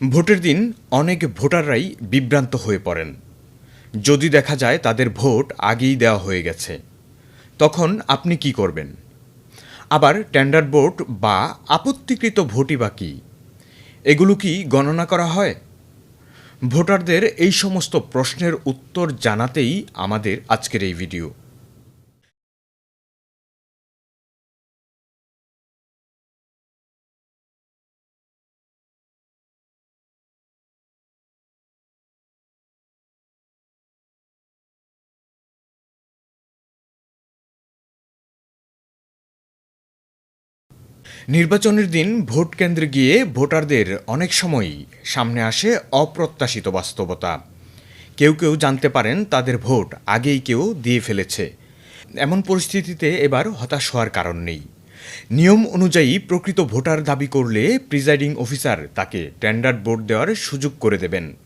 ভোটের দিন অনেক ভোটাররাই বিভ্রান্ত হয়ে পড়েন। যদি দেখা যায় তাদের ভোট আগেই দেওয়া হয়ে গেছে, তখন আপনি কি করবেন? আবার টেন্ডার ভোট বা আপত্তিকৃত ভোটই বা কী? এগুলো কি গণনা করা হয়? ভোটারদের এই সমস্ত প্রশ্নের উত্তর জানাতেই আমাদের আজকের এই ভিডিও। নির্বাচনের দিন ভোট কেন্দ্রে গিয়ে ভোটারদের অনেক সময়ই সামনে আসে অপ্রত্যাশিত বাস্তবতা। কেউ কেউ জানতে পারেন তাদের ভোট আগেই কেউ দিয়ে ফেলেছে। এমন পরিস্থিতিতে এবার হতাশ হওয়ার কারণ নেই। নিয়ম অনুযায়ী প্রকৃত ভোটার দাবি করলে প্রিজাইডিং অফিসার তাকে টেন্ডার ভোট দেওয়ার সুযোগ করে দেবেন।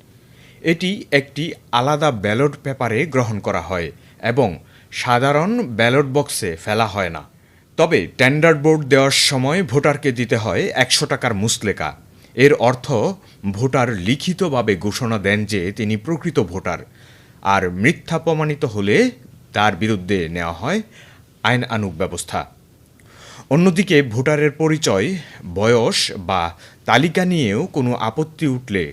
এটি একটি আলাদা ব্যালট পেপারে গ্রহণ করা হয় এবং সাধারণ ব্যালট বক্সে ফেলা হয় না। তবে টেন্ডার বোর্ড দেওয়ার সময় ভোটারকে দিতে হয় একশো টাকার মুসলেকা। এর অর্থ, ভোটার লিখিতভাবে ঘোষণা দেন যে তিনি প্রকৃত ভোটার। আর মিথ্যা প্রমাণিত হলে তার বিরুদ্ধে নেওয়া হয় আইন আনুক ব্যবস্থা। অন্যদিকে ভোটারের পরিচয়, বয়স বা তালিকা নিয়েও কোনো আপত্তি উঠলে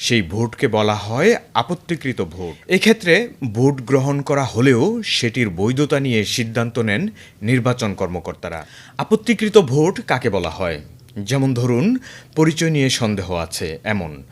সেই ভোটকে বলা হয় আপত্তিকৃত ভোট। এক্ষেত্রে ভোট গ্রহণ করা হলেও সেটির বৈধতা নিয়ে সিদ্ধান্ত নেন নির্বাচন কর্মকর্তারা। আপত্তিকৃত ভোট কাকে বলা হয়? যেমন ধরুন, পরিচয় নিয়ে সন্দেহ আছে, এমন।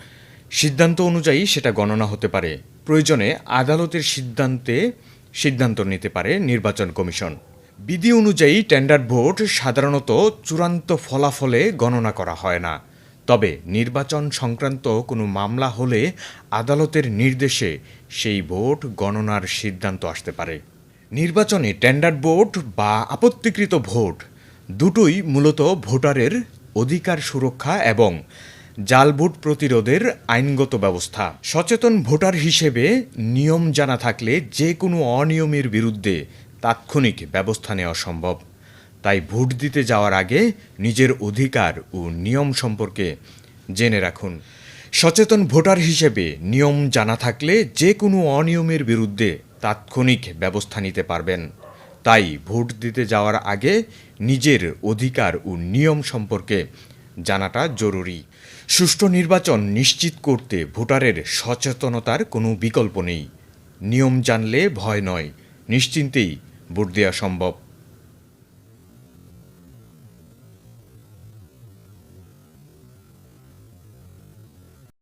সিদ্ধান্ত অনুযায়ী সেটা গণনা হতে পারে। প্রয়োজনে আদালতের সিদ্ধান্তে সিদ্ধান্ত নিতে পারে নির্বাচন কমিশন। বিধি অনুযায়ী টেন্ডার ভোট সাধারণত চূড়ান্ত ফলাফলে গণনা করা হয় না। তবে নির্বাচন সংক্রান্ত কোনো মামলা হলে আদালতের নির্দেশে সেই ভোট গণনার সিদ্ধান্ত আসতে পারে। নির্বাচনে টেন্ডার ভোট বা আপত্তিকৃত ভোট দুটোই মূলত ভোটারের অধিকার সুরক্ষা এবং জাল ভোট প্রতিরোধের আইনগত ব্যবস্থা। সচেতন ভোটার হিসেবে নিয়ম জানা থাকলে যে কোনো অনিয়মের বিরুদ্ধে তাৎক্ষণিক ব্যবস্থা নেওয়া সম্ভব। তাই ভোট দিতে যাওয়ার আগে নিজের অধিকার ও নিয়ম সম্পর্কে জেনে রাখুন। সচেতন ভোটার হিসেবে নিয়ম জানা থাকলে যে কোনো অনিয়মের বিরুদ্ধে তাৎক্ষণিক ব্যবস্থা নিতে পারবেন। তাই ভোট দিতে যাওয়ার আগে নিজের অধিকার ও নিয়ম সম্পর্কে জানাটা জরুরি। সুষ্ঠু নির্বাচন নিশ্চিত করতে ভোটারের সচেতনতার কোনো বিকল্প নেই। নিয়ম জানলে ভয় নয়। নিশ্চিন্তেই ভোট দেওয়া সম্ভব।